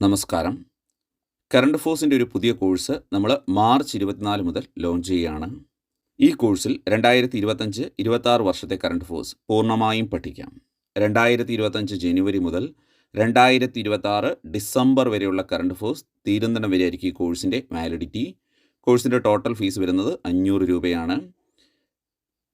നമസ്കാരം. കറണ്ട് ഫോഴ്സിന്റെ ഒരു പുതിയ കോഴ്സ് നമ്മൾ മാർച്ച് ഇരുപത്തിനാല് മുതൽ ലോഞ്ച് ചെയ്യുകയാണ് ഈ കോഴ്സിൽ രണ്ടായിരത്തി ഇരുപത്തഞ്ച് ഇരുപത്താറ് വർഷത്തെ കറണ്ട് ഫോഴ്സ് പൂർണമായും പഠിക്കാം. രണ്ടായിരത്തി ഇരുപത്തഞ്ച് ജനുവരി മുതൽ രണ്ടായിരത്തി ഇരുപത്താറ് ഡിസംബർ വരെയുള്ള കറണ്ട് ഫോഴ്സ് തീരുന്നിടം വരെയായിരിക്കും ഈ കോഴ്സിന്റെ വാലിഡിറ്റി കോഴ്സിന്റെ ടോട്ടൽ ഫീസ് വരുന്നത് അഞ്ഞൂറ് രൂപയാണ്.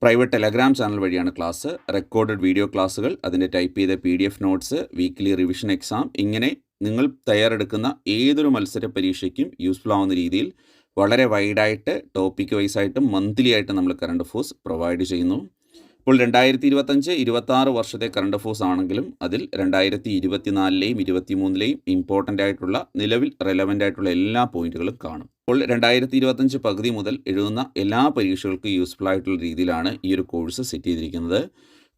പ്രൈവറ്റ് ടെലഗ്രാം ചാനൽ വഴിയാണ് ക്ലാസ് റെക്കോർഡഡ് വീഡിയോ ക്ലാസ്സുകൾ അതിന്റെ ടൈപ്പ് ചെയ്ത P D F notes weekly revision exam ഇങ്ങനെ നിങ്ങൾ തയ്യാറെടുക്കുന്ന ഏതൊരു മത്സര പരീക്ഷയ്ക്കും യൂസ്ഫുൾ ആവുന്ന രീതിയിൽ വളരെ വൈഡായിട്ട് ടോപ്പിക് വൈസ് ആയിട്ടും മന്ത്ലി ആയിട്ട് നമ്മൾ കറണ്ട് അഫേഴ്സ് പ്രൊവൈഡ് ചെയ്യുന്നു. ഇപ്പോൾ രണ്ടായിരത്തി ഇരുപത്തഞ്ച് ഇരുപത്താറ് വർഷത്തെ കറണ്ട് അഫേഴ്സ് ആണെങ്കിലും അതിൽ രണ്ടായിരത്തി ഇരുപത്തിനാലിലെയും ഇരുപത്തിമൂന്നിലെയും ഇമ്പോർട്ടന്റ് ആയിട്ടുള്ള നിലവിൽ റെലവന്റ് ആയിട്ടുള്ള എല്ലാ പോയിന്റുകളും കാണും. ഇപ്പോൾ രണ്ടായിരത്തി ഇരുപത്തഞ്ച് പകുതി മുതൽ എഴുതുന്ന എല്ലാ പരീക്ഷകൾക്കും യൂസ്ഫുൾ ആയിട്ടുള്ള രീതിയിലാണ് ഈ ഒരു കോഴ്സ് സെറ്റ് ചെയ്തിരിക്കുന്നത്.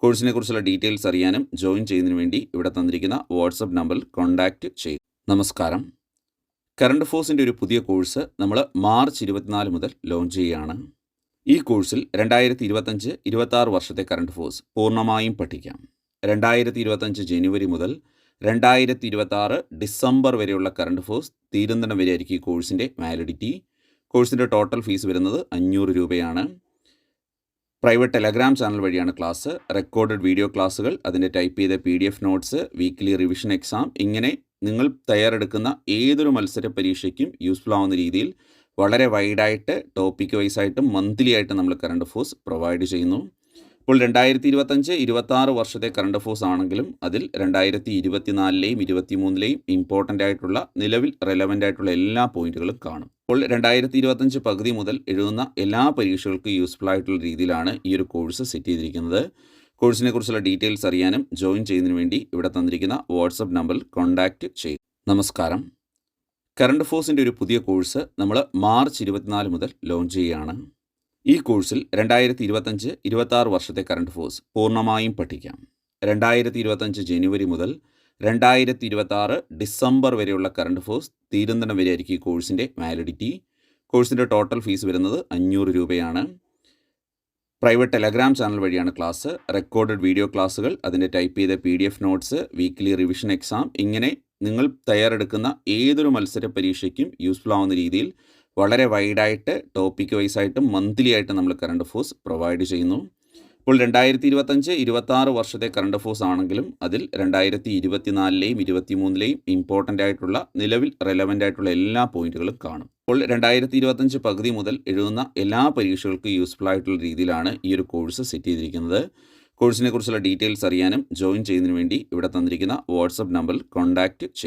കോഴ്സിനെ കുറിച്ചുള്ള ഡീറ്റെയിൽസ് അറിയാനും ജോയിൻ ചെയ്യുന്നതിന് വേണ്ടി ഇവിടെ തന്നിരിക്കുന്ന വാട്സപ്പ് നമ്പറിൽ കോൺടാക്റ്റ് ചെയ്യും. നമസ്കാരം. കറണ്ട് ഫോഴ്സിന്റെ ഒരു പുതിയ കോഴ്സ് നമ്മൾ മാർച്ച് ഇരുപത്തിനാല് മുതൽ ലോഞ്ച് ചെയ്യുകയാണ്. ഈ കോഴ്സിൽ രണ്ടായിരത്തി ഇരുപത്തഞ്ച് ഇരുപത്താറ് വർഷത്തെ കറണ്ട് ഫോഴ്സ് പൂർണമായും പഠിക്കാം. രണ്ടായിരത്തി ഇരുപത്തഞ്ച് ജനുവരി മുതൽ രണ്ടായിരത്തി ഇരുപത്താറ് ഡിസംബർ വരെയുള്ള കറണ്ട് ഫോഴ്സ് തീരുന്നിടം വരെയായിരിക്കും ഈ കോഴ്സിന്റെ വാലിഡിറ്റി. കോഴ്സിന്റെ ടോട്ടൽ ഫീസ് വരുന്നത് അഞ്ഞൂറ് രൂപയാണ്. പ്രൈവറ്റ് ടെലഗ്രാം ചാനൽ വഴിയാണ് ക്ലാസ്. റെക്കോർഡഡ് വീഡിയോ ക്ലാസ്സുകൾ അതിന്റെ ടൈപ്പ് ചെയ്ത P D F notes weekly revision exam ഇങ്ങനെ നിങ്ങൾ തയ്യാറെടുക്കുന്ന ഏതൊരു മത്സര പരീക്ഷയ്ക്കും യൂസ്ഫുൾ ആവുന്ന രീതിയിൽ വളരെ വൈഡായിട്ട് ടോപ്പിക് വൈസ് ആയിട്ടും മന്ത്ലി ആയിട്ട് നമ്മൾ കറണ്ട് അഫേഴ്സ് പ്രൊവൈഡ് ചെയ്യുന്നു. ഇപ്പോൾ രണ്ടായിരത്തി ഇരുപത്തഞ്ച് ഇരുപത്താറ് വർഷത്തെ കറണ്ട് അഫേഴ്സ് ആണെങ്കിലും അതിൽ രണ്ടായിരത്തി ഇരുപത്തിനാലിലെയും ഇരുപത്തിമൂന്നിലെയും ഇമ്പോർട്ടന്റ് ആയിട്ടുള്ള നിലവിൽ റെലവന്റ് ആയിട്ടുള്ള എല്ലാ പോയിന്റുകളും കാണും. അപ്പോൾ രണ്ടായിരത്തി ഇരുപത്തഞ്ച് പകുതി മുതൽ എഴുതുന്ന എല്ലാ പരീക്ഷകൾക്കും യൂസ്ഫുൾ ആയിട്ടുള്ള രീതിയിലാണ് ഈ ഒരു കോഴ്സ് സെറ്റ് ചെയ്തിരിക്കുന്നത്. കോഴ്സിനെ കുറിച്ചുള്ള ഡീറ്റെയിൽസ് അറിയാനും ജോയിൻ ചെയ്യുന്നതിന് വേണ്ടി ഇവിടെ തന്നിരിക്കുന്ന വാട്സപ്പ് നമ്പറിൽ കോൺടാക്റ്റ് ചെയ്യും. നമസ്കാരം. കറണ്ട് ഫോഴ്സിന്റെ ഒരു പുതിയ കോഴ്സ് നമ്മൾ മാർച്ച് ഇരുപത്തിനാല് മുതൽ ലോഞ്ച് ചെയ്യുകയാണ്. ഈ കോഴ്സിൽ രണ്ടായിരത്തി ഇരുപത്തഞ്ച് ഇരുപത്താറ് വർഷത്തെ കറണ്ട് ഫോഴ്സ് പൂർണമായും പഠിക്കാം. രണ്ടായിരത്തി ഇരുപത്തഞ്ച് ജനുവരി മുതൽ രണ്ടായിരത്തി ഇരുപത്തി ആറ് ഡിസംബർ വരെയുള്ള കറണ്ട് ഫോഴ്സ് തീരുന്നിടം വരെയായിരിക്കും ഈ കോഴ്സിന്റെ വാലിഡിറ്റി. കോഴ്സിന്റെ ടോട്ടൽ ഫീസ് വരുന്നത് അഞ്ഞൂറ് രൂപയാണ്. പ്രൈവറ്റ് ടെലഗ്രാം ചാനൽ വഴിയാണ് ക്ലാസ്. റെക്കോർഡഡ് വീഡിയോ ക്ലാസ്സുകൾ അതിന്റെ ടൈപ്പ് ചെയ്ത P D F notes weekly revision exam ഇങ്ങനെ നിങ്ങൾ തയ്യാറെടുക്കുന്ന ഏതൊരു മത്സര പരീക്ഷയ്ക്കും യൂസ്ഫുൾ ആവുന്ന രീതിയിൽ വളരെ വൈഡായിട്ട് ടോപ്പിക് വൈസ് മന്ത്ലി ആയിട്ട് നമ്മൾ കറണ്ട് ഫോഴ്സ് പ്രൊവൈഡ് ചെയ്യുന്നു. ഇപ്പോൾ രണ്ടായിരത്തി ഇരുപത്തഞ്ച് ഇരുപത്താറ് വർഷത്തെ കറണ്ട് അഫേഴ്സ് ആണെങ്കിലും അതിൽ രണ്ടായിരത്തി ഇരുപത്തിനാലിലെയും ഇരുപത്തിമൂന്നിലെയും ഇമ്പോർട്ടന്റ് ആയിട്ടുള്ള നിലവിൽ റെലവന്റ് ആയിട്ടുള്ള എല്ലാ പോയിന്റുകളും കാണും. അപ്പോൾ രണ്ടായിരത്തി ഇരുപത്തഞ്ച് പകുതി മുതൽ എഴുതുന്ന എല്ലാ പരീക്ഷകൾക്കും യൂസ്ഫുൾ ആയിട്ടുള്ള രീതിയിലാണ് ഈ ഒരു കോഴ്സ് സെറ്റ് ചെയ്തിരിക്കുന്നത്. കോഴ്സിനെ കുറിച്ചുള്ള ഡീറ്റെയിൽസ് അറിയാനും ജോയിൻ ചെയ്യുന്നതിന് വേണ്ടി ഇവിടെ തന്നിരിക്കുന്ന വാട്സപ്പ് നമ്പറിൽ കോൺടാക്റ്റ് ചെയ്യും